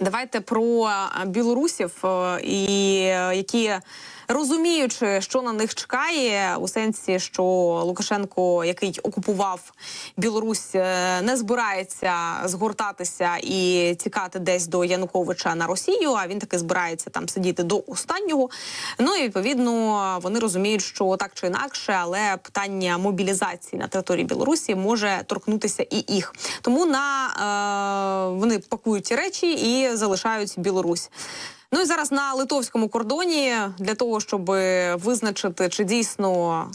Давайте про е, білорусів, е, і е, які розуміючи, що на них чекає, у сенсі, що Лукашенко, який окупував Білорусь, не збирається згортатися і тікати десь до Януковича на Росію. А він таки збирається там сидіти до останнього. Ну і відповідно вони розуміють, що так чи інакше, але питання мобілізації на території Білорусі може торкнутися і їх. Тому на е, вони пакують речі і залишають Білорусь. Ну і зараз на литовському кордоні для того, щоб визначити, чи дійсно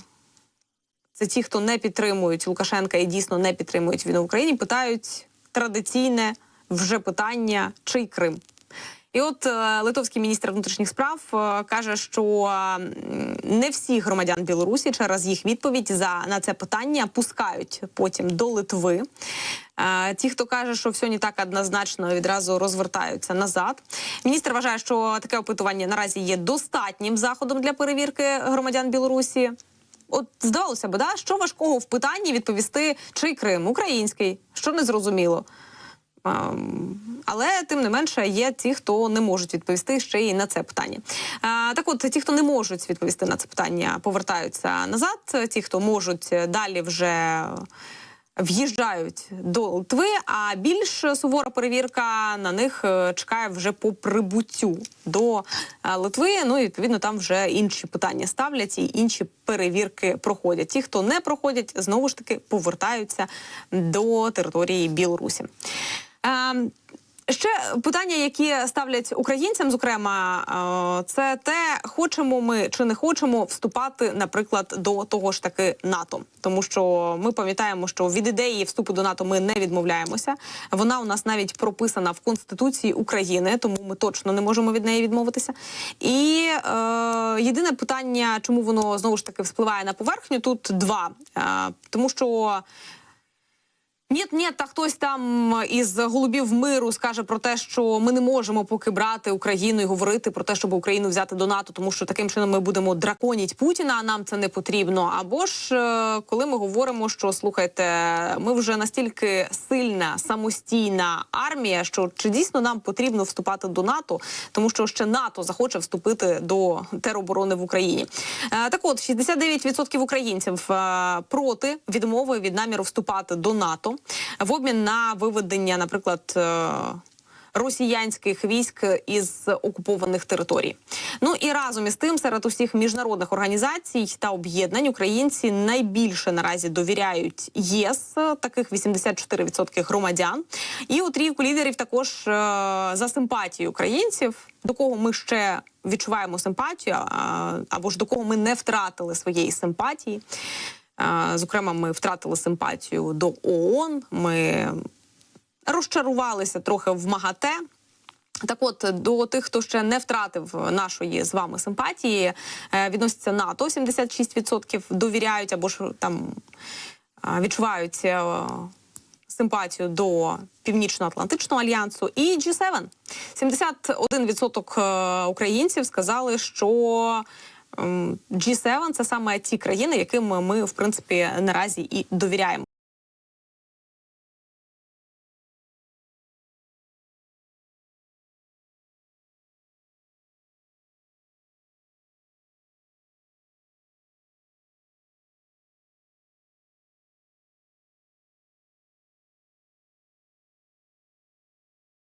це ті, хто не підтримують Лукашенка і дійсно не підтримують війну в Україні, питають традиційне вже питання, чий Крим. І от е, литовський міністр внутрішніх справ е, каже, що не всі громадян Білорусі через їх відповідь за на це питання пускають потім до Литви. Ті, хто каже, що все не так однозначно, відразу розвертаються назад. Міністр вважає, що таке опитування наразі є достатнім заходом для перевірки громадян Білорусі. От здавалося б, да, що важкого в питанні відповісти, чий Крим український, що не зрозуміло. Ем, Але тим не менше є ті, хто не можуть відповісти ще й на це питання. Так, от ті, хто не можуть відповісти на це питання, повертаються назад. Ті, хто можуть далі вже. В'їжджають до Литви, а більш сувора перевірка на них е, чекає вже по прибуттю до е, Литви. Ну і відповідно там вже інші питання ставлять і інші перевірки проходять. Ті, хто не проходять, знову ж таки повертаються до території Білорусі. Ще питання, які ставлять українцям, зокрема, е, це те, хочемо ми чи не хочемо вступати, наприклад, до того ж таки НАТО, тому що ми пам'ятаємо, що від ідеї вступу до НАТО ми не відмовляємося. Вона у нас навіть прописана в Конституції України, тому ми точно не можемо від неї відмовитися. І е, єдине питання, чому воно знову ж таки вспливає на поверхню, тут два, е, тому що. Ні, ні, та хтось там із голубів миру скаже про те, що ми не можемо поки брати Україну і говорити про те, щоб Україну взяти до НАТО, тому що таким чином ми будемо драконіть Путіна. А нам це не потрібно. Або ж е, коли ми говоримо, що слухайте, ми вже настільки сильна самостійна армія, що чи дійсно нам потрібно вступати до НАТО, тому що ще НАТО захоче вступити до тероборони в Україні. Е, Так, от 69% українців е, проти відмови від наміру вступати до НАТО в обмін на виведення, наприклад. е, Росіянських військ із окупованих територій. Ну і разом із тим, серед усіх міжнародних організацій та об'єднань українці найбільше наразі довіряють ЄС, таких 84% громадян. І у трійку лідерів також е, за симпатію українців, до кого ми ще відчуваємо симпатію, або ж до кого ми не втратили своєї симпатії. Зокрема, ми втратили симпатію до ООН. Ми розчарувалися трохи в МАГАТЕ. Так, от до тих, хто ще не втратив нашої з вами симпатії, е, відноситься НАТО. 76% довіряють або ж там відчувають е, симпатію до Північно-Атлантичного альянсу і G7. 71% е, українців сказали, що G7 – це саме ті країни, яким ми в принципі наразі і довіряємо.